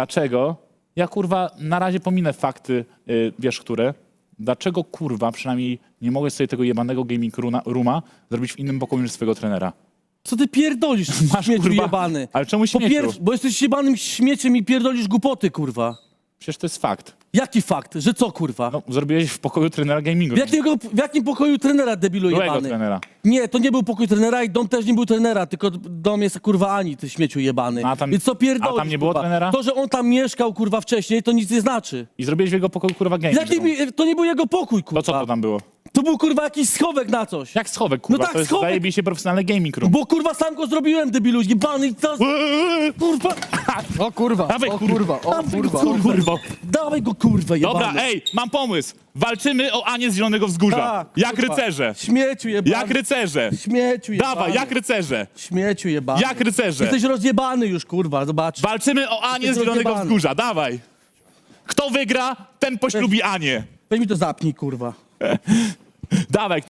Dlaczego? Ja kurwa na razie pominę fakty, y, wiesz które. Dlaczego kurwa przynajmniej nie mogę sobie tego jebanego gaming rooma- rooma zrobić w innym pokoju niż swojego trenera? Co ty pierdolisz, Masz, śmieciu kurwa- jebany? Ale czemu Po pierwsze, bo jesteś jebanym śmieciem i pierdolisz głupoty, kurwa. Przecież to jest fakt. Jaki fakt? Że co, kurwa? No, zrobiłeś w pokoju trenera gamingu. W, jakiego, w jakim pokoju trenera debilu Byłego jebany? trenera. Nie, to nie był pokój trenera i dom też nie był trenera, tylko dom jest kurwa Ani, ty śmieciu jebany. A tam- Więc co pierdolisz, a tam nie było kurwa? trenera? To, że on tam mieszkał, kurwa, wcześniej, to nic nie znaczy. I zrobiłeś w jego pokoju kurwa gaming Jaki, room. mi- to nie był jego pokój, kurwa. To co to tam było? To był, kurwa, jakiś schowek na coś. Jak schowek, kurwa? tak, to jest schowek. zajebiście profesjonalny gaming room. Bo, kurwa, sam go zrobiłem, debilu, jebany i teraz... Kurwa, O kurwa, Dawaj, o kurwa. kurwa, o dawaj kurwa. kurwa. Kurwa. Dawaj go, kurwa, jebany. Dobra, ej, mam pomysł. Walczymy o Anię z Zielonego Wzgórza. Tak, jak kurwa. rycerze. Śmieciu jebany. Jak rycerze. Śmieciu jebany. Dawaj, jak rycerze. Śmieciu jebany. Jak rycerze. Jesteś rozjebany już, kurwa, zobacz. Walczymy o Anię z Jesteś Zielonego rozjebany. Wzgórza. Dawaj. Kto wygra, ten poślubi Anię. Weź mi to zapnij, kurwa. Dawaj,